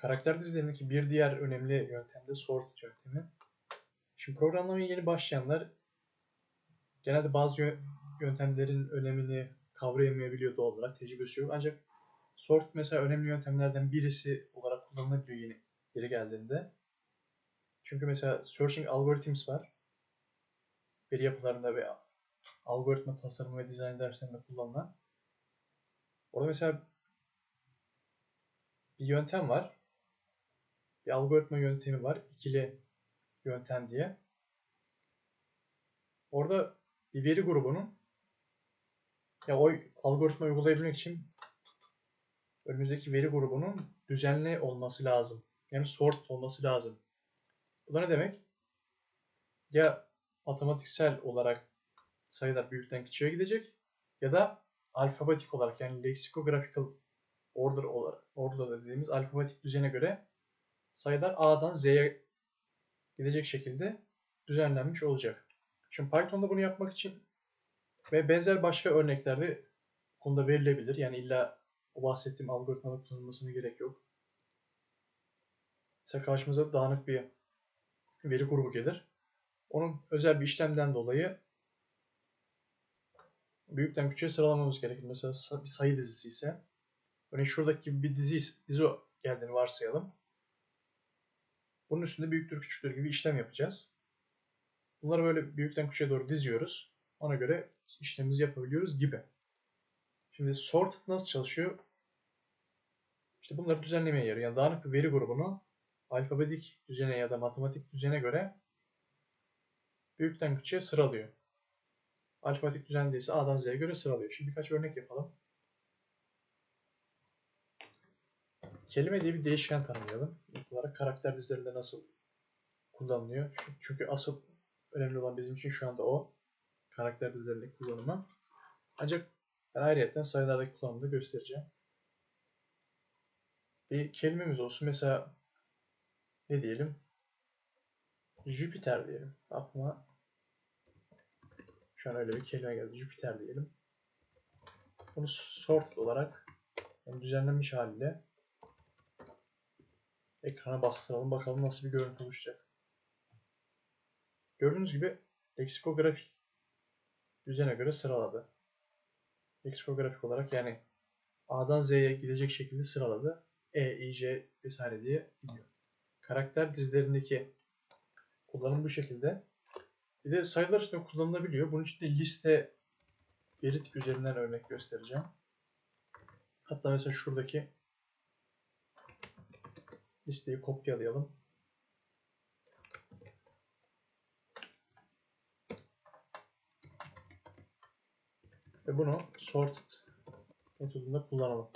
Karakter dizilerindeki bir diğer önemli yöntem de sort yöntemi. Şimdi programlamaya yeni başlayanlar genelde bazı yö- yöntemlerin önemini kavrayamayabiliyor doğal olarak tecrübesi yok. Ancak sort mesela önemli yöntemlerden birisi olarak kullanılabiliyor yeni yeri geldiğinde. Çünkü mesela searching algorithms var. Veri yapılarında ve algoritma tasarımı ve dizayn derslerinde kullanılan. Orada mesela bir yöntem var. Bir algoritma yöntemi var. ikili yöntem diye. Orada bir veri grubunun ya o algoritma uygulayabilmek için önümüzdeki veri grubunun düzenli olması lazım. Yani sort olması lazım. Bu da ne demek? Ya matematiksel olarak sayılar büyükten küçüğe gidecek ya da alfabetik olarak yani lexicographical order olarak orada dediğimiz alfabetik düzene göre sayılar A'dan Z'ye gidecek şekilde düzenlenmiş olacak. Şimdi Python'da bunu yapmak için ve benzer başka örneklerde konuda verilebilir. Yani illa o bahsettiğim algoritmada kullanılmasına gerek yok. Mesela karşımıza dağınık bir veri grubu gelir. Onun özel bir işlemden dolayı büyükten küçüğe sıralamamız gerekir. Mesela bir sayı dizisi ise örneğin şuradaki bir dizi, dizi geldiğini varsayalım. Bunun üstünde büyüktür küçüktür gibi işlem yapacağız. Bunları böyle büyükten küçüğe doğru diziyoruz. Ona göre işlemimizi yapabiliyoruz gibi. Şimdi sort nasıl çalışıyor? İşte bunları düzenlemeye yarıyor. Yani dağınık bir veri grubunu alfabetik düzene ya da matematik düzene göre büyükten küçüğe sıralıyor. Alfabetik düzende ise A'dan Z'ye göre sıralıyor. Şimdi birkaç örnek yapalım. Kelime diye bir değişken tanımlayalım. İlk olarak karakter dizilerinde nasıl kullanılıyor? Çünkü- asıl önemli olan bizim için şu anda o. Karakter dizilerindeki kullanımı. Ancak ben ayrıyetten sayılardaki kullanımı da göstereceğim. Bir kelimemiz olsun. Mesela ne diyelim? Jüpiter diyelim. Aklıma şu an öyle bir kelime geldi. Jüpiter diyelim. Bunu sorted olarak yani düzenlenmiş haliyle ekrana bastıralım. Bakalım nasıl bir görüntü oluşacak. Gördüğünüz gibi leksikografik düzene göre sıraladı. Leksikografik olarak yani A'dan Z'ye gidecek şekilde sıraladı. E, I, J vesaire diye gidiyor. Karakter dizilerindeki kullanım bu şekilde. Bir de sayılar üstünde kullanılabiliyor. Bunun için de liste veri tipi üzerinden örnek göstereceğim. Hatta mesela şuradaki listeyi kopyalayalım. Ve bunu sorted metodunda kullanalım.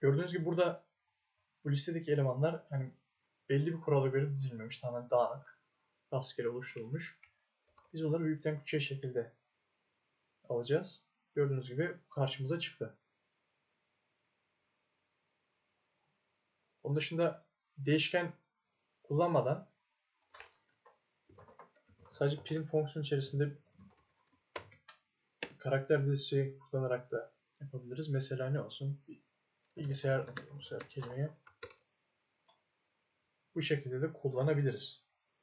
Gördüğünüz gibi burada bu listedeki elemanlar hani belli bir kurala göre dizilmemiş. Tamamen dağınık. Rastgele oluşturulmuş. Biz onları büyükten küçüğe şekilde alacağız. Gördüğünüz gibi karşımıza çıktı. Onun dışında değişken kullanmadan sadece prim fonksiyon içerisinde karakter dizisi kullanarak da yapabiliriz. Mesela ne olsun? Bilgisayar sefer kelimeyi bu şekilde de kullanabiliriz.